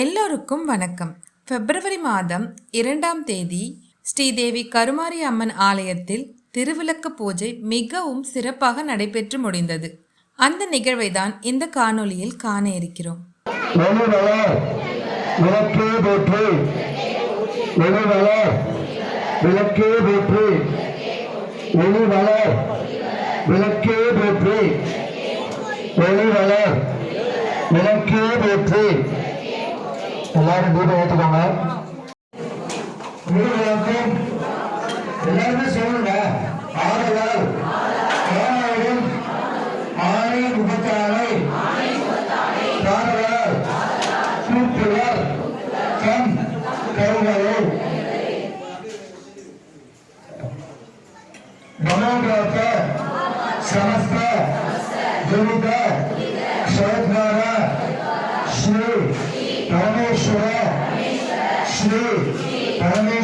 எல்லோருக்கும் வணக்கம். பிப்ரவரி மாதம் இரண்டாம் தேதி ஸ்ரீதேவி கருமாரி அம்மன் ஆலயத்தில் திருவிளக்கு பூஜை மிகவும் சிறப்பாக நடைபெற்று முடிந்தது. அந்த நிகழ்வை தான் இந்த காணொளியில் காண இருக்கிறோம். விளக்கே போற்று. எல்லாரும் தீபம் ஏற்றுக்கோங்க எல்லாருமே சொல்லுங்க. ஆதலால்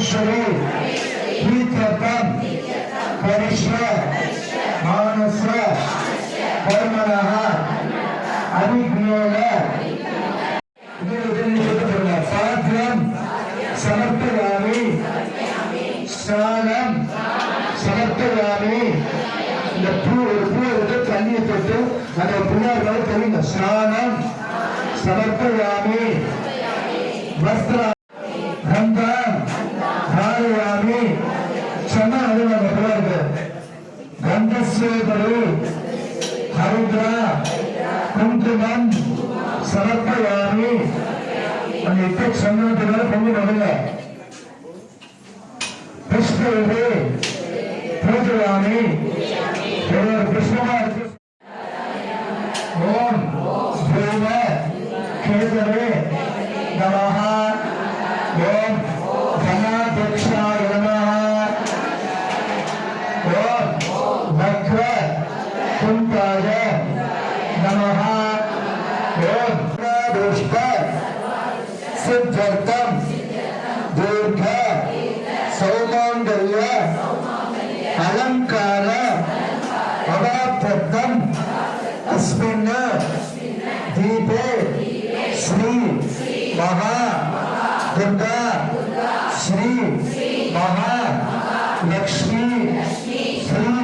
பரமேஸ்வரி பிரீத்தியர்த்தம் கரிஷ்ம மானச கர்மணः அவிஜ்ஞேன சாத்தியம் சமர்ப்பயாமி ஸ்நானம் சமர்ப்பயாமி இந்த பூ ஒரு பூ எடுத்து தண்ணியை தொட்டு அந்த பிள்ளையார் மேல தெரியுங்க ஸ்நானம் சமர்ப்பயாமி வஸ்திர கந்தஸ்வேதரு ஹரித்ரா குங்குமம் சமர்ப்பயாமி அந்த இட்ட சந்தனத்து மேல பொங்கி நடுங்க புஷ்பே பூஜயாமி ஒரு புஷ்பமா இருக்கு. ஓம் பூம கேதரே நமஹ. सिद्धर्थम दीर्घ सौमौंडर्य अलंकार अवाप्तम अस्मिन् दीपे श्री महा दुर्गा श्री महा लक्ष्मी श्री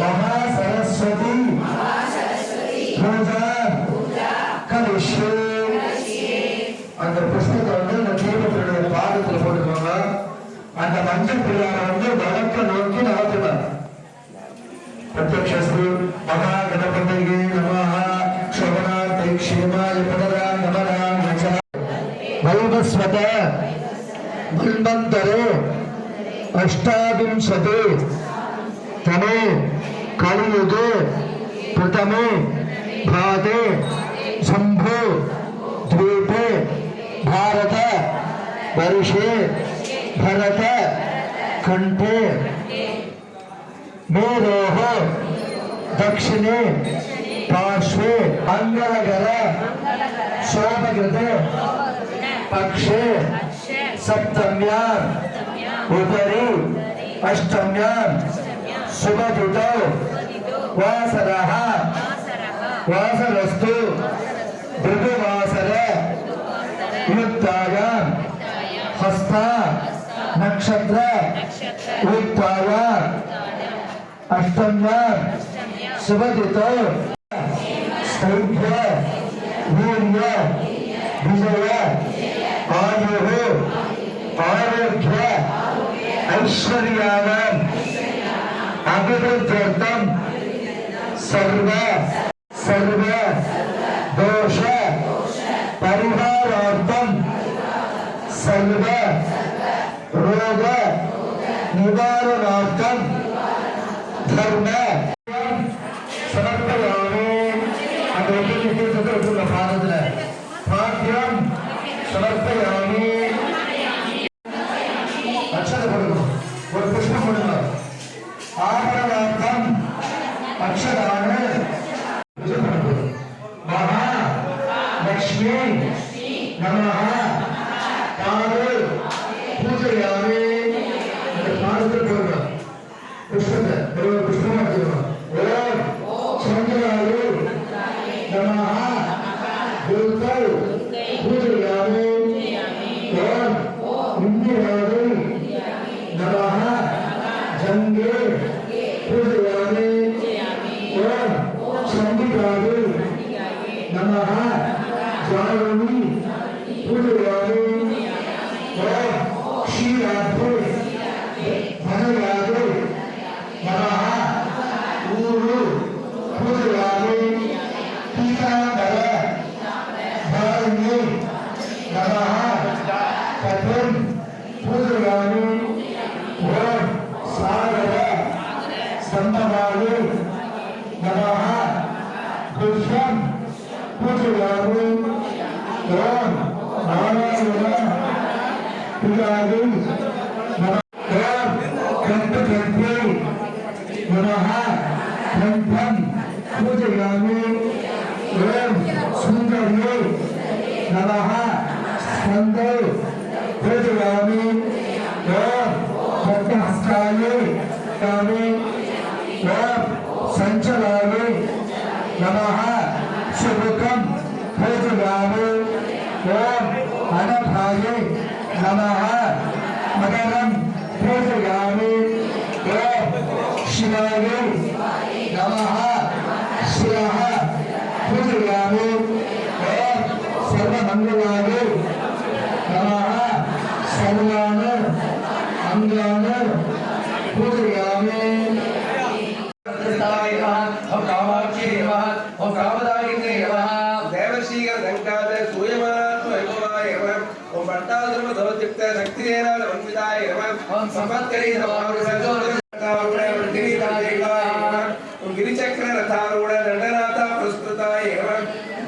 महा सरस्वती पूजा करिष्ये அந்த புஸ்தகத்தை வந்து இந்த தீபத்தினுடைய பாதத்தில் போட்டுக்கோங்க அந்த மஞ்சள் பிள்ளையார வந்து வழக்க நோக்கி நகர்த்தினார் பிரத்யக்ஷஸ்து மகா கணபதிக்கு நமஹ சோமநாத்தை க்ஷேமாய பதரா நமரா நஜ வைவஸ்வத மன்வந்தரே అష్టావింశతి తమే కలియుగే ప్రథమే భాతే శంభో भारत वर्षे भरत कंठे मेरोह, दक्षिणे पार्शे मंगलगर शोभगृत पक्षे, सप्तम्या, उपरी, अष्टम्या सुभुत वासर, वासरस्तु, भृगुवासर ಉಳುತ್ತಾಯ ಹಸ್ತ ನಕ್ಷತ್ರ ಉಳುತ್ತಾಯ ಅಷ್ಟಮ್ಯ ಶುಭಜಿತ ಸ್ಥೈರ್ಯ ವೀರ್ಯ ವಿಜಯ ಆಯು ಆರೋಗ್ಯ ಐಶ್ವರ್ಯಾನ ಅಭಿವೃದ್ಧರ್ಥಂ ಸರ್ವ ಸರ್ವ Lakshmi. Namaha. Tadu. seluruh perilaku kita adalah కానీ సంచలాలు నమ శుభకం భోజనాలు ఓం అనభాయ నమ சங்காத சூயமானாத்ம வைபவாய நமः. ஓம் பட்டாதிரம தவத்திக்த சக்திரேனால வன்விதாய நமः. ஓம் சமத்கரி ஓம் கிரிச்சக்கர ரதாரூட தண்டநாத பிரஸ்துதாய நமः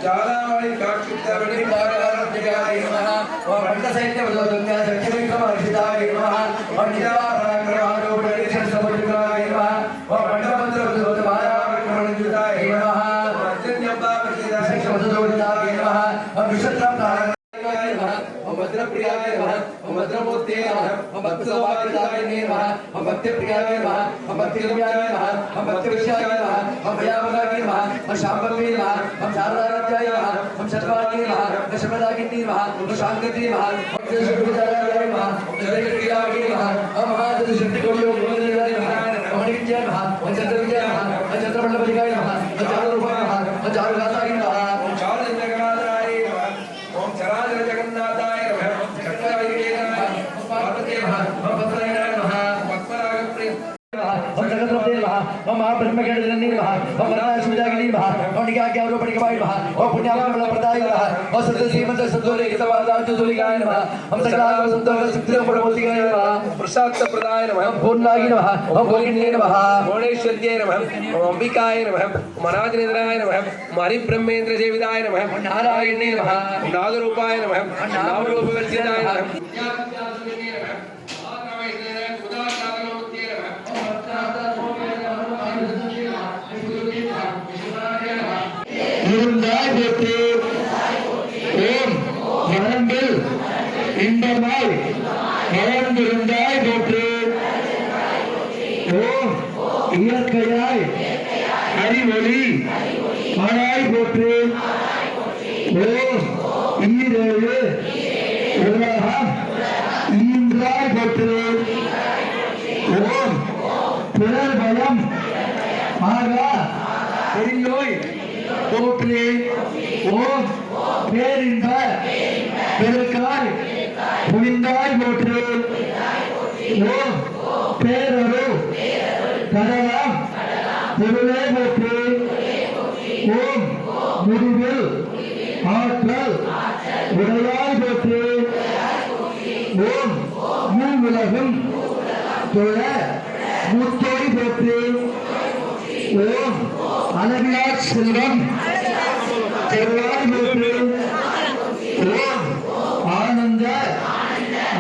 ஜாலாவளி காட்சித்த வண்டிபாராத்யாய நமः ஓம் பண்டசைத்ய வதோதங்க சக்திவிக்ரமர்ஷிதாய நமः ஓம் நிஜாபராக்கிரமாரூட நிஜசமுஜுகாய நமः ஓம் பண்டபத்ர வதோத மாயாவிக்ரமணிஜுதாய நமः ஓம் அஜன்யம்பா பிரசிதாய சக்திவதோதாய நமः ஓம் விஷத்ரம் நாராயண ஓம் பத்ரப்பிரியாய நமः ஓம் பத்ரமூர்த்தே நமः ஓம் பக்தசோபாகிதாய நமः ஓம் பக்திப்பிரியாய நமः ஓம் பக்திரம்யாய நமः ஓம் பக்திவிஷ்யாய நமः ஓம் பயாமகாய நமः ஓம் சாம்பவே நமः ஓம் சாரதாராத்யாய நமः ஓம் சர்வாணி நமः ஓம் சர்வதாகினி நமः ஓம் சாங்கதி நமः ஓம் தேசகுருதாராய நமः ஓம் ஜெயகிரியாய நமः ஓம் மகாதேவி சக்தி கோடியோ குருதேவாய நமः ஓம் மணிவித்யாய நமः ஓம் சந்திரவித்யாய நமः ஓம் சந்திரமண்டபதிகாய நமः ஓம் சாருரூபாய ओम महाब्रह्मगणिनी नमः ओम वरदासुजागिनी नमः ओम निगाग्यारोपणिकवाय नमः ओम पुण्यामंगल प्रदाय नमः ओम सत्य श्रीमंत सद्दोले हितवादार्थ दुलिकाय नमः ओम सकलागम संतोष सिद्धिर प्रमोदिकाय नमः प्रसाद प्रदाय नमः ओम पूर्णागी नमः ओम गोविंदे नमः भुवनेश्वर्ये नमः ओम अंबिकाय नमः ओम अनादिनेन्द्राय नमः ओम हरिब्रह्मेन्द्र सेविताय नमः ओम नारायणे नमः ओम नादरूपाय नमः ओम नामरूपवर्जिताय नमः இருந்தாய் போற்று ஓம் மனங்கள் இன்பமாய் மலர்ந்திருந்தாய் போற்று. ஓம் இயற்கையாய் அறிவொளி ஆனாய் போற்று. ஓம் ஈரேழு உலகம் ஈன்றாய் போற்று ஓம் பிறர் பலம் ஆகா பெரியோய் போற்றி ஓம் பேரின்ப பெருக்காய் புரிந்தாய் போற்று ஓம் பேரரு கடலாம் பொருளே போற்று ஓம் முடிவில் ஆற்றல் உடையாய் போற்று ஓம் மூவுலகும் தொழ முத்தோடி போற்று ஓ அளவிலா செல்வம். தெருவாய் போற்று ஓம் ஆனந்த.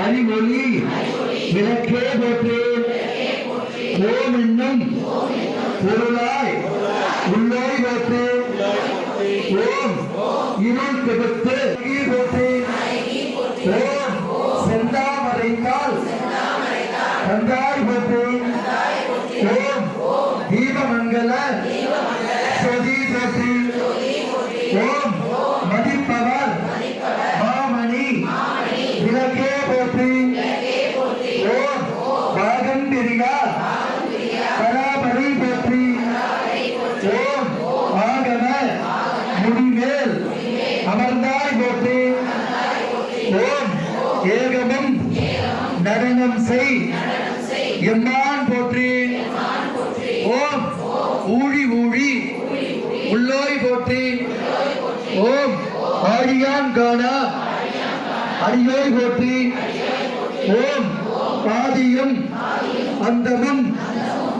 அறிமொழி. விளக்கே போற்று. ஓம் என்னும் பொருளாய் உள்ளோய் போற்று. ஓம் இருள் திகழ் கந்தாய் போற்று. ஓம் தீபமங்கல சொதி போற்றி. ஓம் மதிப்பவர் மாமணி. விளக்கே போற்றி. ஓம் பாகம்பிரியா பிரிகா எம்மான் போற்றி. ஓம். ஊழி ஊழி. உள்ளோய் போற்றி. ஓம். ஆழியான் காணா. அடியோய் போற்றி. ஓம். பாதியும் அந்தமும்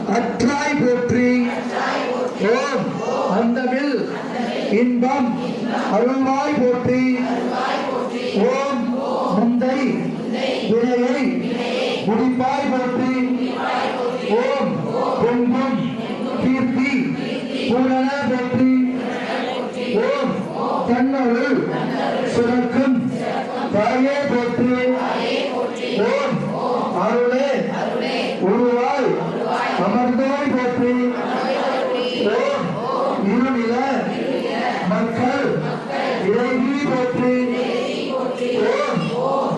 அற்றாய் போற்றி. ஓம். அந்தமில் இன்பம் அருள்வாய் போற்றி. ஓம். முந்தை வினையை முடிப்பாய் போற்றி ஓம் பொங்கும் கீர்த்தி பூரண போற்றி ஓம் தன்னருள் சுரக்கும் தாயே போற்றி. ஓம் அருளே. உருவாய். அமர்ந்தோய் போற்றி. ஓம் இருநில மக்கள் இறைவி போற்றி. ஓம்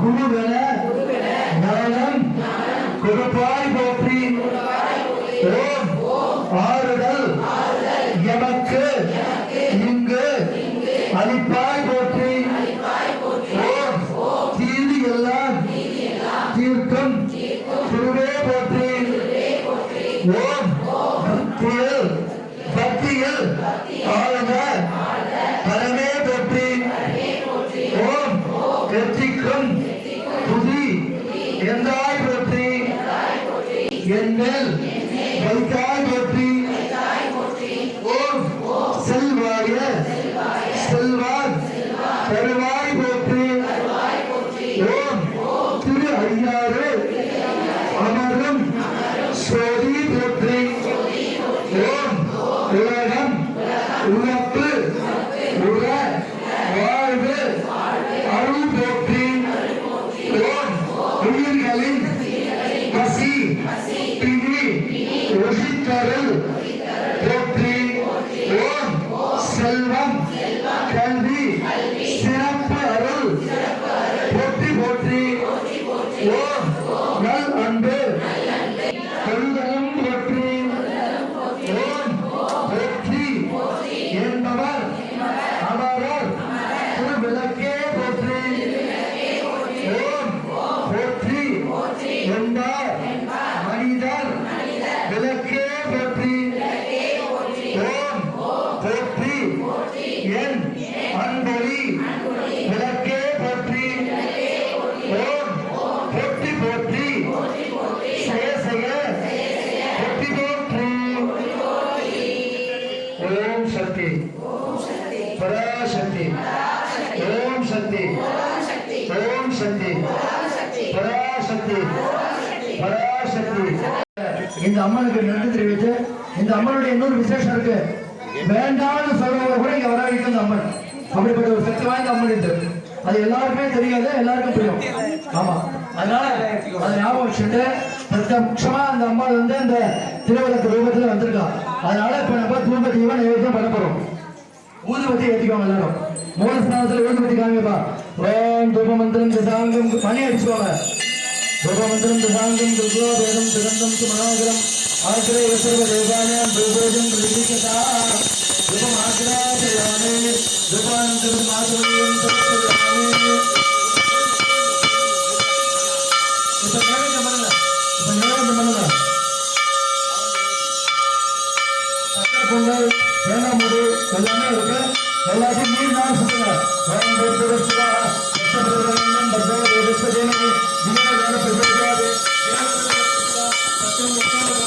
குருவென ஞானம் கொடுப்பாய் போற்றி. ஓம் ஆறுதல் எமக்கு அளிப்பாய் போற்றி. தீது எல்லாம் தீர்க்கும். திருவே போற்றி. ஓம் பக்தியில் பக்தியில் ஆழ்ந்த பரமே போற்றி. ஓம் எத்திக்கும் புதி எந்தாய் போற்றி. என்மேல் வைத்தாய் போற்றி. ஒரு விசேஷம் இருக்கு. வேண்டாம்னு சொல்றவங்க கூட இங்க வர வைக்கும் அம்மன். அப்படிப்பட்ட ஒரு சக்தி வாய்ந்த அம்மன் இது அது எல்லாருக்குமே தெரியாது எல்லாருக்கும் தெரியும். ஆமா. அதனால அதை ஞாபகம் வச்சுட்டு பிரத்யட்சமா அந்த அம்மாள் வந்து இந்த திருவிளக்கு ரூபத்துல வந்திருக்கா. அதனால இப்ப நம்ம தூப தீபம் நைவேத்தியம் பண்ண போறோம். ஊதுபத்தி ஏற்றிக்கோங்க எல்லாரும். மூலஸ்தானத்துல ஊதுபத்தி காமிப்பா ஓம் தூப மந்திரம் திசாங்கம். மணி அடிச்சுக்கோங்க. தூப மந்திரம் திசாங்கம். துர்கோ வேதம் சுகந்தம் சுமனோகரம். ஆசிரிய சர்வ தேவாலயம் துர்கோஜம் பிரதிகதா தூபம் ஆசிராஜயாமே தூபானந்தரம் மாதுரியம் தரிசயாமே இப்ப நேரம் பண்ணுங்க. இப்ப நேரம் பண்ணுங்க. சக்கரை பொங்கல் தேங்காய் மூடு எல்லாமே இருக்கு. எல்லாத்தையும் நீர் நாள் சொல்லுங்க ஓம் தேவதேவஸ்வா சத்தபிரதமம் பத்ம தேவஸ்வதேனி தினே. வேல பிரபோதாதே சத்தியம் முக்தான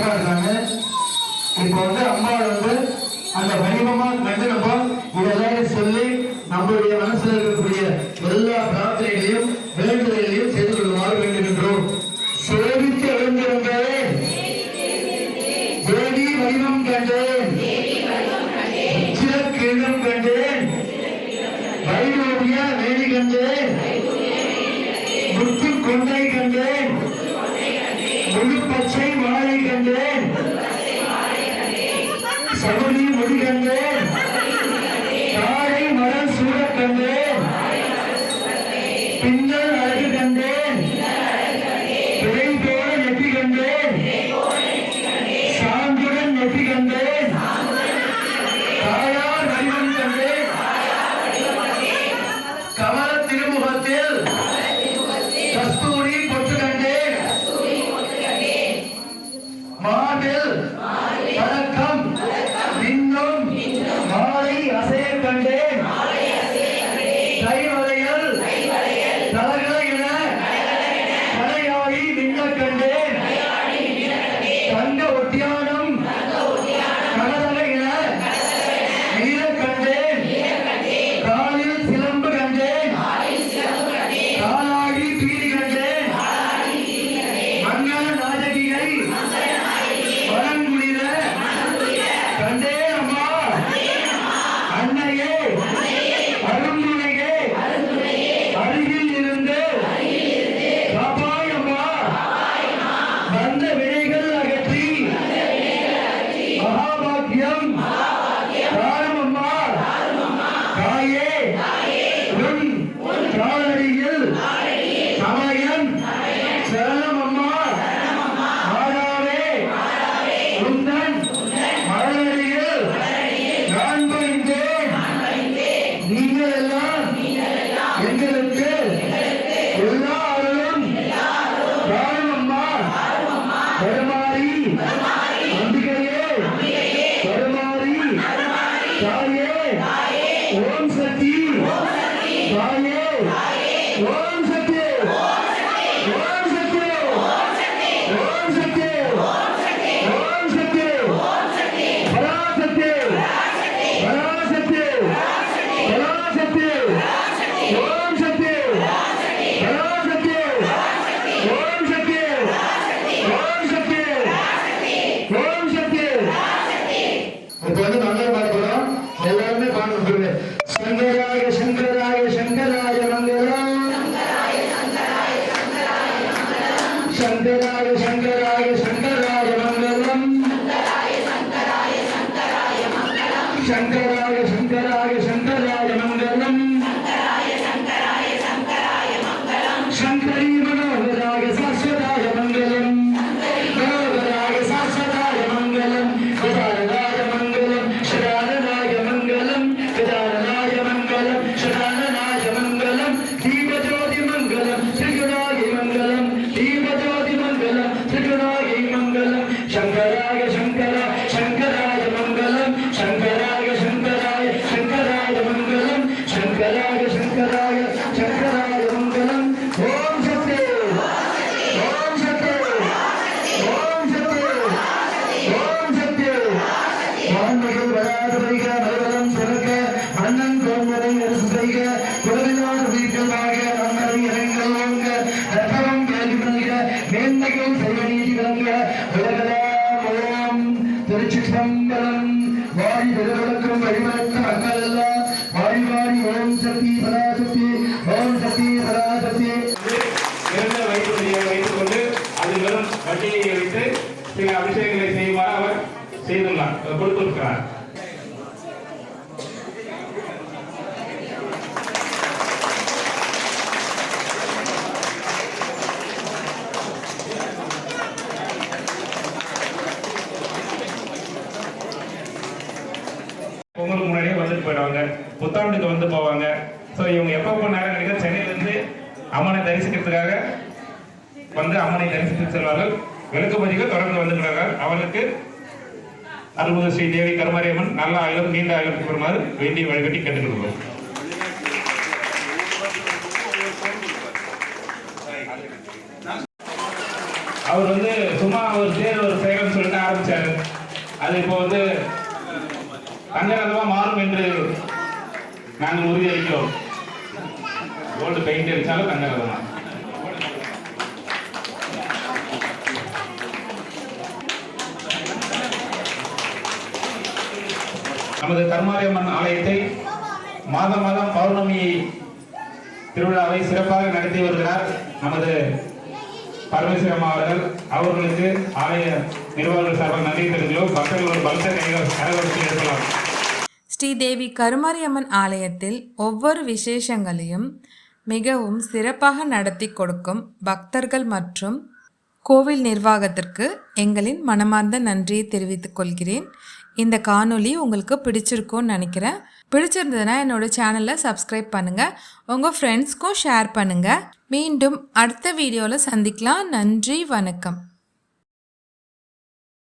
ஆக்டிவாக இருக்காங்க இப்போ வந்து அம்மாவோட வந்து அந்த வடிவமாக கண்டு நம்ம இதெல்லாம் சொல்லி நம்மளுடைய மனசுல இருக்கக்கூடிய எல்லா பிரார்த்தனைகளையும் வேண்டுதலையும் செய்து கொள்ளுமாறு வேண்டுகின்றோம். சேவித்து எழுந்திருந்தாலே தேவி வடிவம் in the সম্মেলন இங்கே வந்து போவாங்க. ஸோ இவங்க எப்போ நேரம் கிடைக்கும் சென்னையிலேருந்து அம்மனை தரிசிக்கிறதுக்காக வந்து அம்மனை தரிசித்து செல்வார்கள். விளக்குமதிகள் பதிகள் தொடர்ந்து வந்துகிறார்கள் அவர்களுக்கு அற்புத ஸ்ரீ தேவி கருமாரியம்மன் நல்ல ஆயுதம் நீண்ட ஆயுதம் பெறுமாறு வேண்டி வழிபட்டி கேட்டுக்கொள்வோம். அவர் வந்து சும்மா ஒரு பேர் ஒரு செயல்னு சொல்லிட்டு ஆரம்பிச்சாரு. அது இப்போ வந்து தங்கரதமா மாறும் என்று நாங்கள் உறுதியளிக்கிறோம். கோல்டு பெயிண்ட் அடித்தாலும் தங்கரதமா நமது கர்மாரியம்மன் ஆலயத்தை மாதம் மாதம் பௌர்ணமி திருவிழாவை சிறப்பாக நடத்தி வருகிறார் நமது பரமேஸ்வரம் அவர்கள். அவர்களுக்கு ஆலய நிர்வாகிகள் சார்பாக நன்றி தெரிவிக்கிறோம் பக்தர்கள் பலத்த கைகள் கரகோஷம் ஏற்படலாம். ஸ்ரீதேவி கருமாரியம்மன் ஆலயத்தில் ஒவ்வொரு விசேஷங்களையும் மிகவும் சிறப்பாக நடத்தி கொடுக்கும் பக்தர்கள் மற்றும் கோவில் நிர்வாகத்திற்கு எங்களின் மனமார்ந்த நன்றியை தெரிவித்துக் கொள்கிறேன். இந்த காணொளி உங்களுக்கு பிடிச்சிருக்கும்னு நினைக்கிறேன். பிடிச்சிருந்ததுன்னா என்னோட சேனலை சப்ஸ்கிரைப் பண்ணுங்கள் உங்கள் ஃப்ரெண்ட்ஸ்க்கும் ஷேர் பண்ணுங்கள் மீண்டும் அடுத்த வீடியோவில் சந்திக்கலாம். நன்றி வணக்கம்.